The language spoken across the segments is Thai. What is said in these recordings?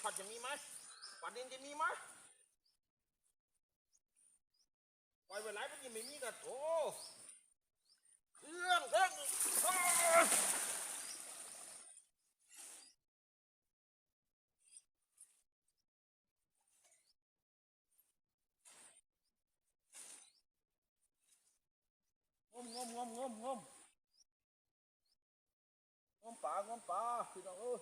ช็อตจะมีไหมปัดดินจะมีไหมปล่อยไปหลายปัดดินไม่มีกันโอ้เครื่องเครื่องอ้าวงมงมงมงมงมงมปลางมปลาพี่น้องเอ้ย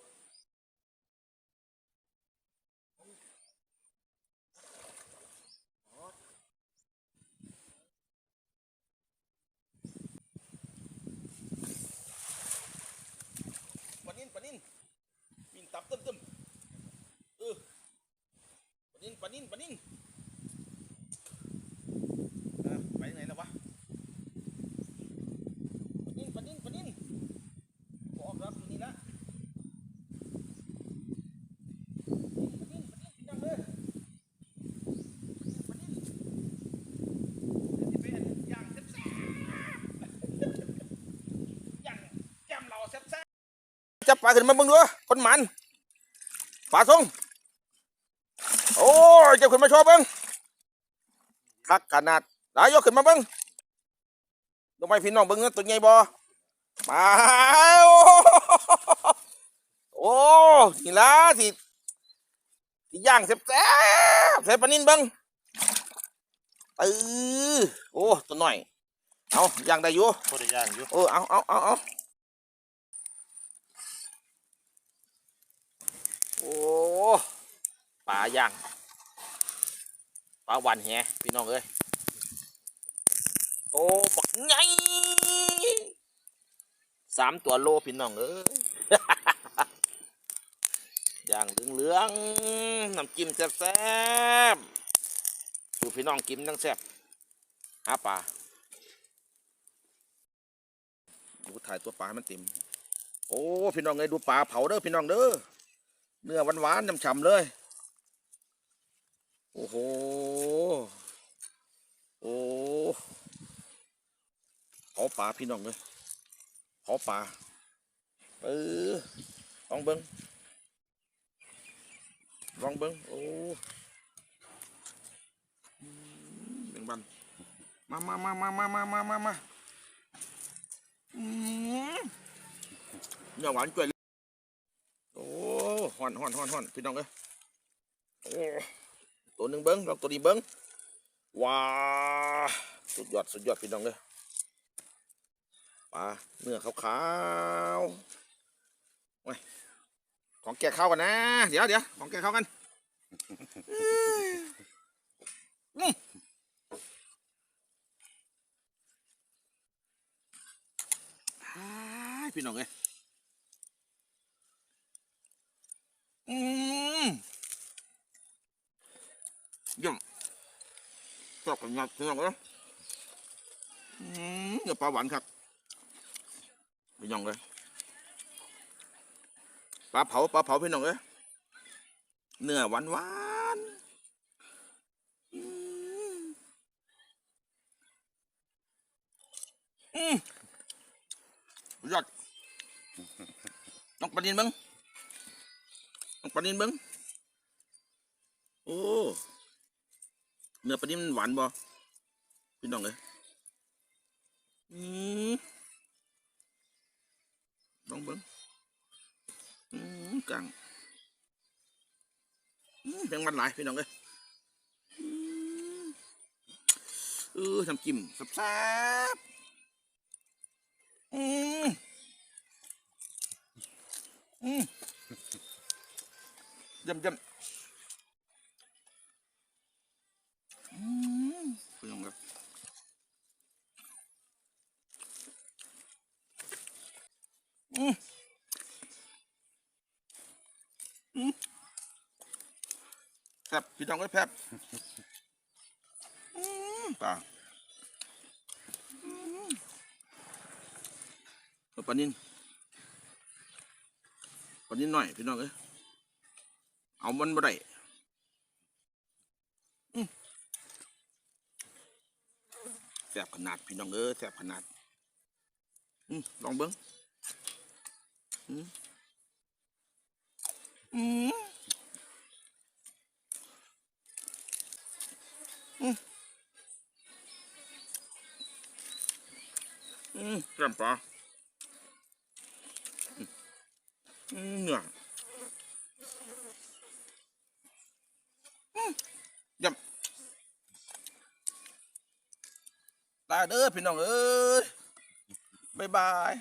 นิ่นปนิ่นไปไหนแล้ววะปลานิ่นปลานิ่นปลานิ่นบอกรับนี่ละจับปลาขึ้นมาบิ่งดูคนหมันปลาทรง โอ้ยจับขึ้นมาโชว์เบิ่งคักขนาดหลายยกขึ้นมาเบิ่งลงไปพี่น้องเบิ่งนะตัวใหญ่บ่ปลาโอ้โอ้นี่ล่ะที่ที่ย่างแซ่บแซ่บใส่ปลานิ่นเบิ่งเออโอ้ตัวหน่อยเอาย่างได้อยู่พอได้ย่างอยู่เออเอาเอาเอาเอาโอ้ ปลาย่างปลาหวานแหพี่น้องเอ้ยโตบักไงสามตัวโลพี่น้องเอ้ยย่างเหลืองๆน้ำจิ้มแซ่บๆดูพี่น้องกินทั้งแซ่บหาปลาดูถ่ายตัวปลาให้มันเต็มโอ้พี่น้องเลยดูปลาเผาเด้อพี่น้องเด้อเนื้อหวานๆฉ่ำๆเลย โอ้โห โอ้เผาปลาพี่น้องเลยเผาปลาเออลองเบิ้งลองเบิ้งโอ้หนึ่งบันมามามามามามามามามาอืมเนื้อหวานจ่วยเลยโอ้ห่อนห่อนห่อนห่อนพี่น้องเอ้ยโอ้ ตัวหนึ่งเบิ้งลองตัวนี้เบิ้งว้าสุดยอดสุดยอดพี่น้องเลยปลาเนื้อขาวๆโอ้ยของแกเข้ากันนะ เดี๋ยวเดี๋ยวของแกเข้ากันพี่น้องเอ้มเยี่ยม ชอบกันงัดพี่น้องเอ้ยอืมเนื้อปลาหวานครับพี่น้องเอ้ยปลาเผาปลาเผาพี่น้องเอ้ยเนื้อหวานหวานๆอืมอืมยอดน้องปลานินเบิ้งน้องปลานินเบิ้งโอ้ เนื้อปลานินมันหวานบ่พี่น้องเลยอืมลองเบิ้งอืมกังอืมแบ่งมันหลายพี่น้องเลยอืมเออทำจิ้มแซ่บๆอืมอืมยี่ยมเยี่ยมอืมคุณผู้ชมครับ อืมอืมแซ่บพี่น้องก็แซ่บอืมป่าเอาปลานินปลานินหน่อยพี่น้องเอ้ยเอามันบ่ได้อื้อแซ่บขนาดพี่น้องเอ้ยแซ่บขนาดอืมลองเบิ้ง อืมอืมอืมอืมแซ่บปลาอืมเหนื่อยอืมยำตายเด้อพี่น้องเอ้ยบายบาย